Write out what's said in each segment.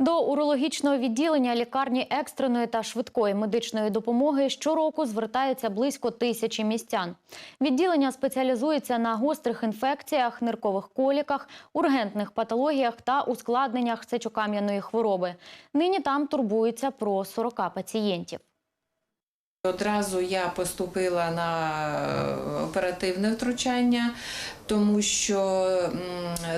До урологічного відділення лікарні екстреної та швидкої медичної допомоги щороку звертаються близько тисячі містян. Відділення спеціалізується на гострих інфекціях, ниркових коліках, ургентних патологіях та ускладненнях сечокам'яної хвороби. Нині там турбуються про 40 пацієнтів. Одразу я поступила на е, оперативне втручання, тому що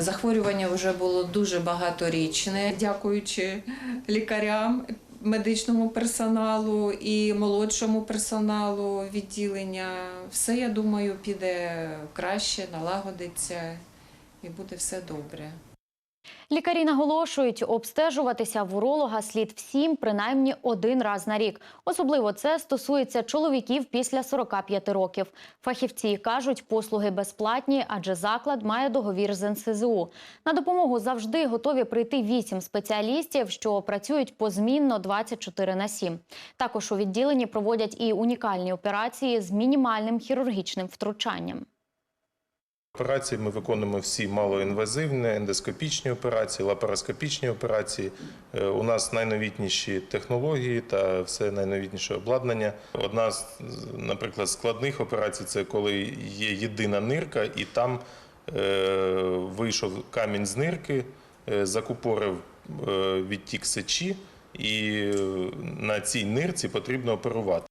захворювання вже було дуже багаторічне, дякуючи лікарям, медичному персоналу і молодшому персоналу відділення. Все, я думаю, піде краще, налагодиться і буде все добре. Лікарі наголошують, обстежуватися в уролога слід всім принаймні один раз на рік. Особливо це стосується чоловіків після 45 років. Фахівці кажуть, послуги безплатні, адже заклад має договір з НСЗУ. На допомогу завжди готові прийти вісім спеціалістів, що працюють позмінно 24 на 7. Також у відділенні проводять і унікальні операції з мінімальним хірургічним втручанням. Операції ми виконуємо всі малоінвазивні, ендоскопічні операції, лапароскопічні операції. Е, У нас найновітніші технології та все найновітніше обладнання. Одна з, наприклад, складних операцій це коли є єдина нирка, і там е, вийшов камінь з нирки, е, закупорив е, відтік сечі, і е, на цій нирці потрібно оперувати.